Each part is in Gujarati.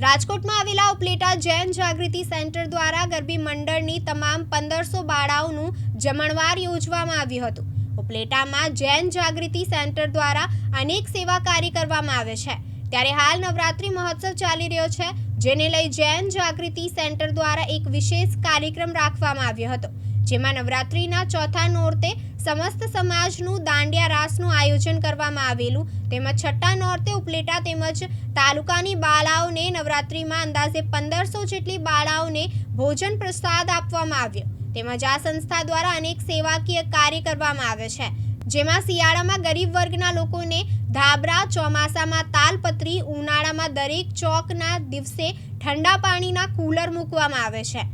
રાજકોટમાં આવેલા ઉપલેટા જૈન જાગૃતિ સેન્ટર દ્વારા ગરબી મંડળની તમામ પંદરસો બાળાઓનું જમણવાર યોજવામાં આવ્યું હતું. ઉપલેટામાં જૈન જાગૃતિ સેન્ટર દ્વારા અનેક સેવા કાર્ય કરવામાં આવે છે. ત્યારે હાલ નવરાત્રી મહોત્સવ ચાલી રહ્યો છે, જેને લઈ જૈન જાગૃતિ સેન્ટર દ્વારા એક વિશેષ કાર્યક્રમ રાખવામાં આવ્યો હતો. જેમાં નવરાત્રિના ચોથા નોરતે સમસ્ત સમાજનું દાંડિયા રાસનું આયોજન કરવામાં આવેલું. તેમજ છઠ્ઠા નોરતે ઉપલેટા તેમજ તાલુકાની બાળાઓને નવરાત્રિમાં અંદાજે પંદરસો જેટલી બાળાઓને ભોજન પ્રસાદ આપવામાં આવ્યો. તેમજ આ સંસ્થા દ્વારા અનેક સેવાકીય કાર્ય કરવામાં આવે છે. જેમાં શિયાળામાં ગરીબ વર્ગના લોકોને ધાબરા, ચોમાસામાં તાલપત્રી, ઉનાળામાં દરેક ચોકના દિવસે ઠંડા પાણીના કુલર મૂકવામાં આવે છે.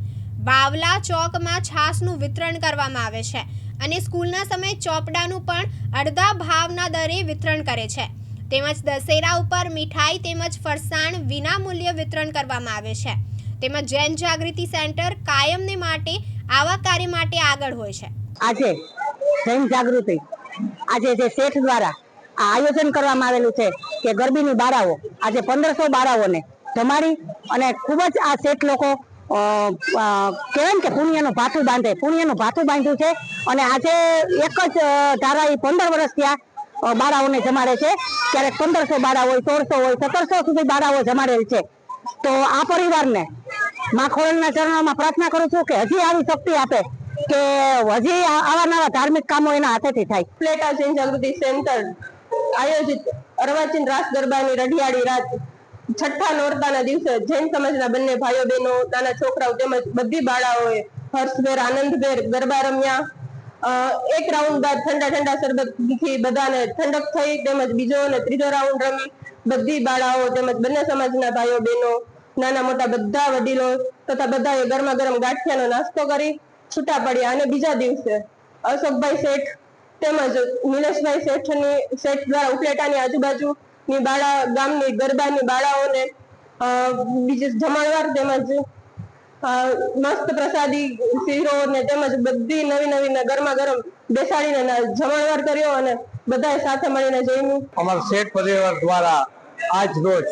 બાવલા ચોકમાં છાસનું વિતરણ કરવામાં આવે છે અને સ્કૂલના સમયે ચોપડાનું પણ અડધા ભાવના દરે વિતરણ કરે છે. તેમજ દશેરા ઉપર મીઠાઈ તેમજ ફરસાણ વિનામૂલ્યે વિતરણ કરવામાં આવે છે. તેમજ જૈન જાગૃતિ સેન્ટર કાયમને માટે આવા કાર્ય માટે આગળ હોય છે. આજે જૈન જાગૃતિ, આજે જે શેઠ દ્વારા આ આયોજન કરવામાં આવેલું છે કે ગરબીની બાળાઓ આજે પંદરસો બાળાઓને જમાડી અને ખૂબ જ આ શેઠ લોકો કહેવાય કે પુણ્યનું ભાથું બાંધે? પુણ્યનું ભાથું બાંધ્યું છે અને આજે એક જ ધારા એ પંદર વર્ષ ત્યાં બાળાઓને જમાડે છે. ક્યારેક પંદરસો બાળા હોય, સોળસો હોય, સત્તરસો સુધી બાળાઓ જમાડેલ છે. તો આ પરિવારને મા ખોરલના ચરણોમાં પ્રાર્થના કરું છું કે હજી આવી શક્તિ આપે કે હજી આવા નવા ધાર્મિક કામો એના હાથેથી થાય. પ્લેટા જૈન જાગૃતિ સેન્ટર આયોજિત અરવાચીન રાસ ગરબાની રઢિયાળી રાત છઠ્ઠા નોરતાના દિવસે જૈન સમાજના બંને ભાઈઓ બહેનો, નાના છોકરાઓ તેમજ બધી બાળાઓએ હર્ષભેર, આનંદભેર ગરબા રમ્યા. એક રાઉન્ડ બાદ ઠંડા ઠંડા શરબતથી બધાને ઠંડક થઈ તેમજ બીજો અને ત્રીજો રાઉન્ડ રમી. બધી બાળાઓ તેમજ બંને સમાજના ભાઈઓ બહેનો, નાના મોટા બધા વડીલો તથા બધાએ ગરમા ગરમ ગાંઠિયાનો નાસ્તો કરી છૂટા પડ્યા. અને બીજા દિવસે અશોકભાઈ શેઠ તેમજ નિલેશભાઈ શેઠની શેઠ દ્વારા ઉપલેટાની આજુબાજુની બાળા ગામની ગરબાની બાળાઓને અ, જમણવાર તેમજ મસ્ત પ્રસાદી શીરો ને તેમજ બધી નવી નવી ગરમા ગરમ બેસાડીને ના- જમણવાર કર્યો અને બધાએ સાથે મળીને જમ્યું. અમારા શેઠ પરિવાર દ્વારા આજ રોજ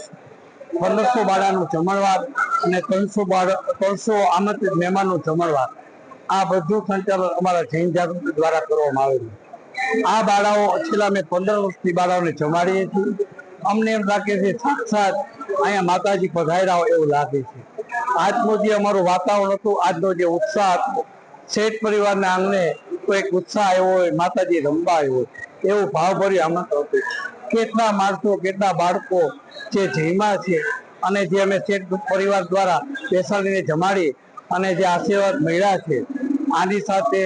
પંદરસો બાળાનું જમણવાર અને ત્રણસો બાળ ત્રણસો આમંત્રિત મહેમાનનું જમણવાર આ બધું સંચાલન અમારા જૈન જાગૃતિ દ્વારા કરવામાં આવેલું. આ બાળાઓ છેલ્લા મેં પંદર વર્ષથી બાળાઓને જમાડીએ છીએ. અમને એમ લાગે છે સાક્ષાત અહીંયા માતાજી પધાર્યા હોય એવું લાગે છે. આજનું જે અમારું વાતાવરણ હતું, આજનો જે ઉત્સાહ હતો, શેઠ પરિવારના આંગણે એક ઉત્સાહ આવ્યો હોય, માતાજી રમવા આવ્યો હોય, એવું ભાવભર્યું આમંત્રણ હતું. કેટલા માણસો, કેટલા બાળકો જે જયમાં છે અને જે અમે શેઠ પરિવાર દ્વારા બેસાડીને જમાડી અને જે આશીર્વાદ મળ્યા છે, આની સાથે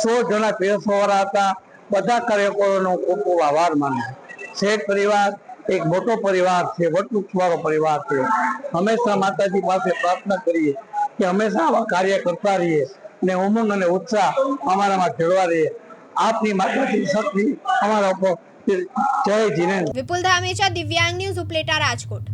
સો જણા પીરસવાવાળા હતા. બધા કાર્યકરોનો ખૂબ ખૂબ આભાર માનું શેઠ પરિવાર એક મોટો પરિવાર છે વટવૃક્ષ વાળો પરિવાર છે. હંમેશા માતાજી પાસે પ્રાર્થના કરીએ કે હંમેશા આવા કાર્ય કરતા રહીએ ને ઉમંગ અને ઉત્સાહ અમારામાં જળવા રહીએ આપની માતાજી શક્તિ અમારા ઉપર જય જીનેન્દ્ર. વિપુલ ધામેચા, દિવ્યાંગ ન્યૂઝ ઉપલેટા રાજકોટ.